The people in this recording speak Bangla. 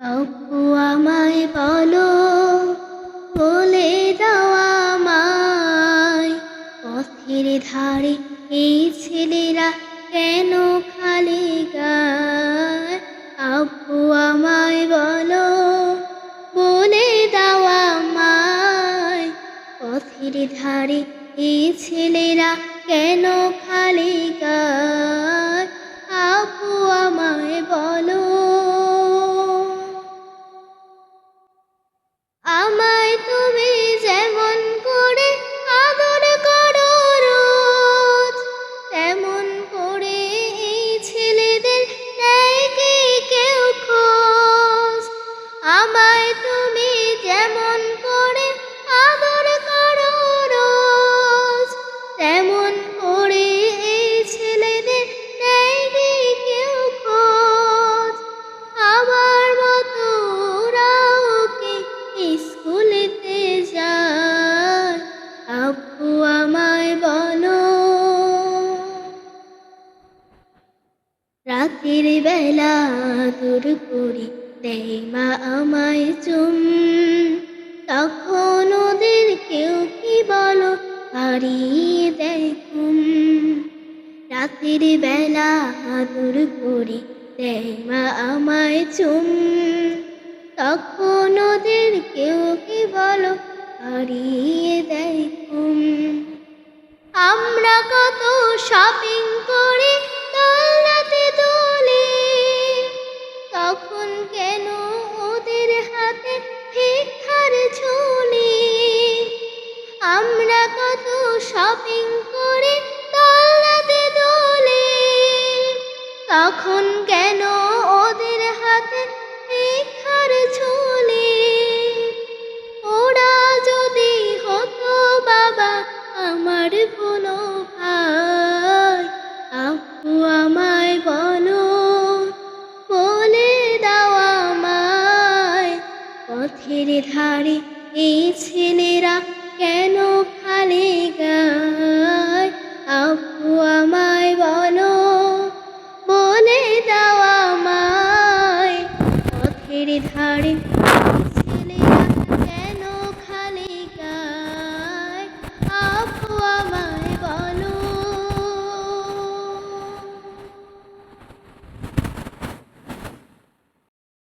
আপু আমায় বলো, বলে দেওয়া আমায়, পথের ধারে এই ছেলেরা কেন খালি গায়? আপু আমায় বলো, বলে দেওয়া আমায়, পথের ধারে এই ছেলেরা কেন খালি গায়? আমায় বলো। রাতের বেলা দূর করে দেয় মা আমায় চুম। তখন ওদের কেউ কি বলো, হারিয়ে ঘুম রাতের বেলা দূর করে দেয় মা আমায় চুম। তখন ওদের কেউ হারিয়ে ঘুম আমরা কত শপিং করে দোলনাতে দোলে। তখন কেন ওদের হাতে ভিক্ষার ঝুলি? আমরা কত শপিং করে দোলনাতে দোলে। তখন কেন পথের ধারে এই ছেলেরা কেন খালে গায়? আপু আমায় বলো, বলে দাও আমায়। পথের ধারে ছেলেরা কেন খালে গায়?